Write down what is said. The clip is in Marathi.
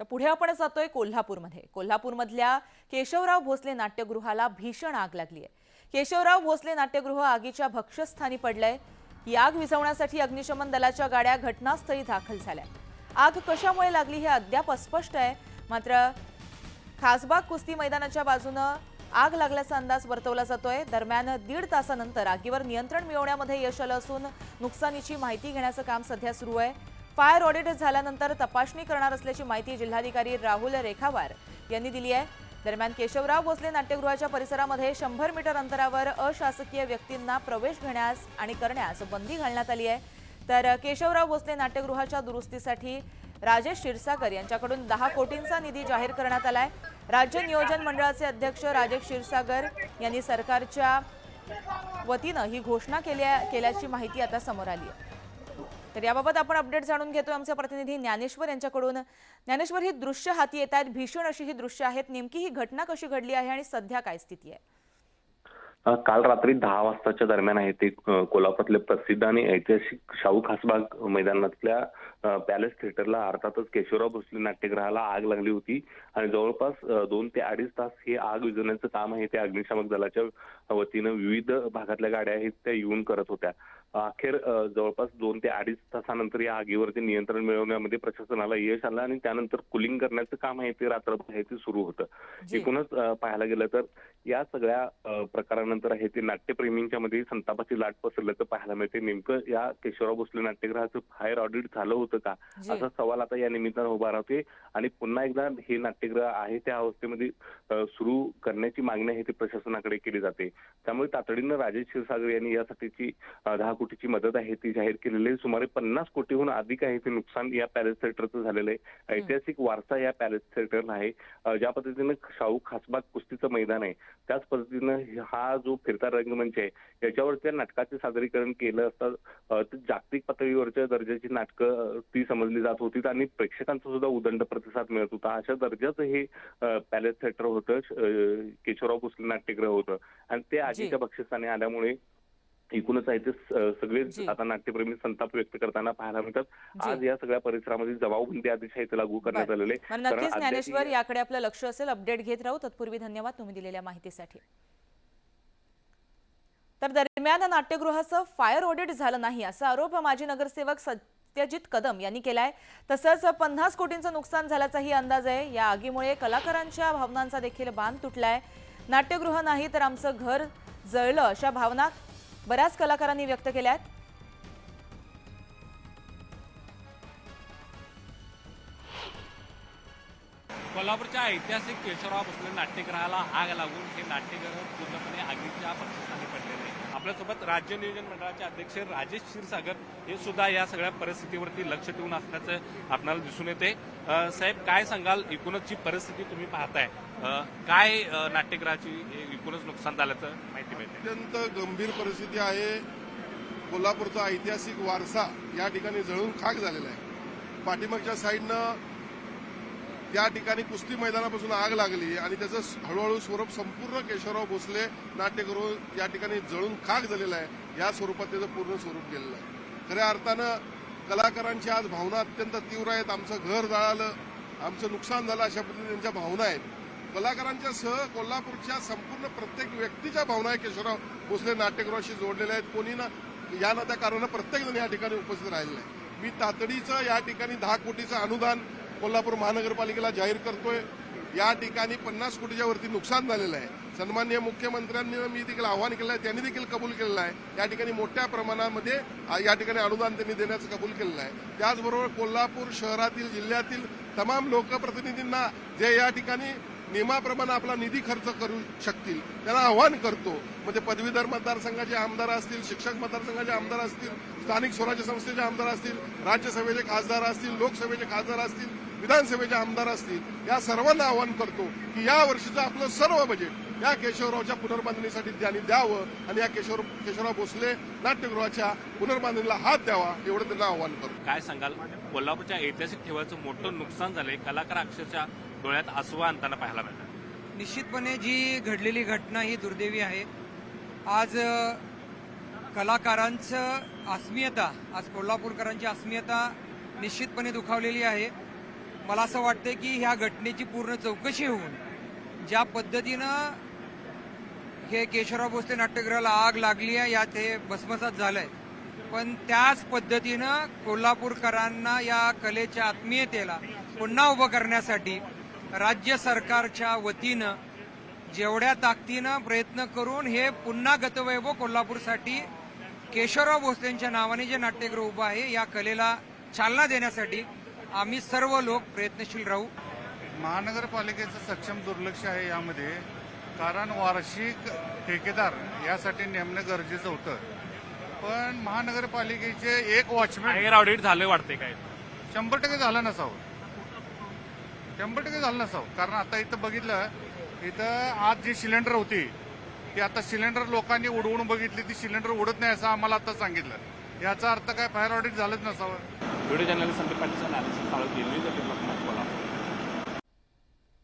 तर पुढे आपण जातोय कोल्हापूरमध्ये. कोल्हापूरमधल्या केशवराव भोसले नाट्यगृहाला भीषण आग लागली आहे. केशवराव भोसले नाट्यगृह आगीच्या भक्षस्थानी पडलंय. ही आग विझवण्यासाठी अग्निशमन दलाच्या गाड्या घटनास्थळी दाखल झाल्या. आग कशामुळे लागली हे अद्याप अस्पष्ट आहे. मात्र खासबाग कुस्ती मैदानाच्या बाजूनं आग लागल्याचा अंदाज वर्तवला जातोय. दरम्यान दीड तासानंतर आगीवर नियंत्रण मिळवण्यामध्ये यश आलं असून नुकसानीची माहिती घेण्याचं काम सध्या सुरू आहे. फायर ऑडिट झाल्यानंतर तपासणी करणार असल्याची माहिती जिल्हाधिकारी राहुल रेखावार यांनी दिली आहे. दरम्यान केशवराव भोसले नाट्यगृहाच्या परिसरामध्ये शंभर मीटर अंतरावर अशासकीय व्यक्तींना प्रवेश घेण्यास आणि करण्यास बंदी घालण्यात आली आहे. तर केशवराव भोसले नाट्यगृहाच्या दुरुस्तीसाठी राजेश क्षीरसागर यांच्याकडून दहा कोटींचा निधी जाहीर करण्यात आलाय. राज्य नियोजन मंडळाचे अध्यक्ष राजेश क्षीरसागर यांनी सरकारच्या वतीनं ही घोषणा केल्या केल्याची माहिती आता समोर आली आहे. तर याबाबत आपण अपडेट जाणून घेतोय. आमचे प्रतिनिधी ज्ञानेश्वर यांच्याकडून. ज्ञानेश्वर ही दृश्य हाती येत आहेत. भीषण अशी ही दृश्य आहेत. नेमकी ही घटना कशी घडली आहे आणि सध्या काय स्थिती आहे? काल रात्री दहा वाजताच्या दरम्यान आहे ते अ, कोल्हापुरातले प्रसिद्ध आणि ऐतिहासिक शाहू खासबाग मैदानातल्या पॅलेस थिएटरला अर्थातच केशवराव भोसले नाट्यगृहाला आग लागली होती. आणि जवळपास दोन ते अडीच तास हे आग विझवण्याचं काम आहे. ते अग्निशामक दलाच्या वतीनं विविध भागातल्या गाड्या आहेत त्या येऊन करत होत्या. अखेर जवळपास दोन ते अडीच तासानंतर या आगीवरती नियंत्रण मिळवण्यामध्ये प्रशासनाला यश आलं आणि त्यानंतर कुलिंग करण्याचं काम आहे ते रात्रभर ते सुरू होतं. एकूणच पाहायला गेलं तर या सगळ्या प्रकारानंतर आहे ते नाट्यप्रेमींच्या मध्ये संतापाची लाट पसरल्याचं पाहायला मिळते नेमकं या केशवराव भोसले नाट्यगृहाचं फायर ऑडिट झालं होतं का. असा सवाल आता या निमित्तानं उभा राहते आणि पुन्हा एकदा हे नाट्यगृह आहे त्या अवस्थेमध्ये सुरू करण्याची मागणी आहे ती प्रशासनाकडे केली जाते त्यामुळे तातडीनं राजेश क्षीरसागर यांनी यासाठीची दहा कोटीची मदत आहे ती जाहीर केलेली आहे. सुमारे पन्नास कोटीहून अधिक आहे ते नुकसान या पॅलेस थिएटरचं झालेलं आहे. ऐतिहासिक वारसा या पॅलेस थिएटरला आहे. ज्या पद्धतीनं शाहू खासबाग कुस्तीचं मैदान आहे त्याच पद्धतीनं हा जो फिरता रंगमंच आहे याच्यावर त्या नाटकाचे सादरीकरण केलं असता जागतिक पातळीवरच्या दर्जाची नाटकं ती समजली जात होती. आणि प्रेक्षकांचा सुद्धा उदंड प्रतिसाद मिळत होता. अशा दर्जाचं हे पॅलेस थिएटर होतं केशवराव भोसले नाट्यगृह होतं. आणि ते आगीच्या बक्षिसाने आल्यामुळे एकूणच आहे ते सगळेच. आता नाट्यप्रेमी संताप व्यक्त करताना पाहायला मिळतात. आज या सगळ्या परिसरामध्ये जबाबबंदी आदेश आहे ते लागू करण्यात. आलेले नक्कीच ज्ञानेश्वर याकडे आपलं लक्ष असेल. अपडेट घेत राहू. तत्पूर्वी धन्यवाद तुम्ही दिलेल्या माहितीसाठी. तर दरम्यान नाट्यगृहाचं फायर ऑडिट झालं नाही असा आरोप माजी नगरसेवक सत्यजित कदम यांनी केलाय. तसंच पन्नास कोटींचं नुकसान झाल्याचाही अंदाज आहे. या आगीमुळे कलाकारांच्या भावनांचा देखील बांध तुटलाय. नाट्यगृह नाही तर आमचं घर जळलं अशा भावना बऱ्याच कलाकारांनी व्यक्त केल्या आहेत. कोल्हापूरच्या ऐतिहासिक केशवराव भोसले नाट्यगृहाला आग लागून हे नाट्यगृह पूर्णपणे आगीच्या परिस्थितीने पडलेले. आहे आपल्यासोबत राज्य नियोजन मंडळाचे अध्यक्ष राजेश क्षीरसागर हे सुद्धा या सगळ्या परिस्थितीवरती लक्ष ठेवून असल्याचं आपल्याला दिसून येते. साहेब काय सांगाल? एकूणच जी परिस्थिती तुम्ही पाहताय काय नाट्यगृहाची एकूणच नुकसान झाल्याचं माहिती मिळते? अत्यंत गंभीर परिस्थिती आहे. कोल्हापूरचा ऐतिहासिक वारसा या ठिकाणी जळून खाक झालेला आहे. पाठीमागच्या साईडनं त्या ठिकाणी कुस्ती मैदानापासून आग लागली आणि त्याचं हळूहळू स्वरूप संपूर्ण केशवराव भोसले नाट्यगृह या ठिकाणी जळून खाक झालेला आहे. या स्वरूपात त्याचं पूर्ण स्वरूप गेलेलं आहे. खऱ्या अर्थानं कलाकारांची आज भावना अत्यंत तीव्र आहेत. आमचं घर जळालं आमचं नुकसान झालं अशा पद्धतीने त्यांच्या भावना आहेत. कलाकारांच्या सह कोल्हापूरच्या संपूर्ण प्रत्येक व्यक्तीच्या भावना आहे केशवराव भोसले नाट्यगृहाशी जोडलेल्या आहेत. कोणी ना या ना त्या कारणानं प्रत्येकजण या ठिकाणी उपस्थित राहिलेलं आहे मी तातडीचं या ठिकाणी दहा कोटीचं अनुदान कोल्हापूर महानगरपालिकेला जाहीर करतोय. या ठिकाणी पन्नास कोटीच्या वरती नुकसान झालेलं आहे. सन्माननीय मुख्यमंत्र्यांनी मी देखील आवाहन केलं आहे त्यांनी देखील कबूल केलेलं आहे. या ठिकाणी मोठ्या प्रमाणामध्ये या ठिकाणी अनुदान त्यांनी देण्याचं कबूल केलेलं आहे. त्याचबरोबर कोल्हापूर शहरातील जिल्ह्यातील तमाम लोकप्रतिनिधींना जे या ठिकाणी नियमाप्रमाणे आपला निधी खर्च करू शकतील त्यांना आव्हान करतो. म्हणजे पदवीधर मतदारसंघाचे आमदार असतील शिक्षक मतदारसंघाचे आमदार असतील स्थानिक स्वराज्य संस्थेचे आमदार असतील राज्यसभेचे खासदार असतील लोकसभेचे खासदार असतील विधानसभेचे आमदार असतील या सर्वांना आवाहन करतो की या वर्षीचं आपलं सर्व बजेट या केशवरावच्या पुनर्बांधणीसाठी त्यांनी द्यावं आणि या केशवर केशवराव भोसले नाट्यगृहाच्या पुनर्बांधणीला हात द्यावा एवढं त्यांना आवाहन करतो. काय सांगाल? कोल्हापूरच्या ऐतिहासिक ठेवाचं मोठं नुकसान झालंय कलाकार अक्षरशः डोळ्यात आसू आणताना पाहायला मिळतात. निश्चितपणे जी घडलेली घटना ही दुर्दैवी आहे. आज कलाकारांचं अस्मियता आज कोल्हापूरकरांची अस्मियता निश्चितपणे दुखावलेली आहे. मला असं वाटतं की ह्या घटनेची पूर्ण चौकशी होऊन ज्या पद्धतीनं हे केशवराव भोसले नाट्यगृहाला आग लागली आहे यात हे भस्मसात झालंय. पण त्याच पद्धतीनं कोल्हापूरकरांना या कलेच्या आत्मीयतेला पुन्हा उभं करण्यासाठी राज्य सरकारच्या वतीनं जेवढ्या ताकदीनं प्रयत्न करून हे पुन्हा गतवैभव कोल्हापूरसाठी केशवराव भोसलेंच्या नावाने जे नाट्यगृह उभं आहे या कलेला चालना देण्यासाठी आम्ही सर्व लोक प्रयत्नशील राहू. महानगरपालिकेचं सक्षम दुर्लक्ष आहे यामध्ये कारण वार्षिक ठेकेदार यासाठी नेमणं गरजेचं होतं. पण महानगरपालिकेचे एक वॉचमॅन ऑडिट झालं वाटते काय? शंभर टक्के झालं नसावं. शंभर टक्के झालं नसावं. कारण आता इथं बघितलं इथं आज जी सिलेंडर होती ती आता सिलेंडर लोकांनी उडवून बघितली ती सिलेंडर उडत नाही असं आम्हाला आता सांगितलं. याचा अर्थ काय? फायर ऑडिट झालंच नसावं. Video journalist Sandeep Patil analysis चालू दिल्ली कोल्हापूर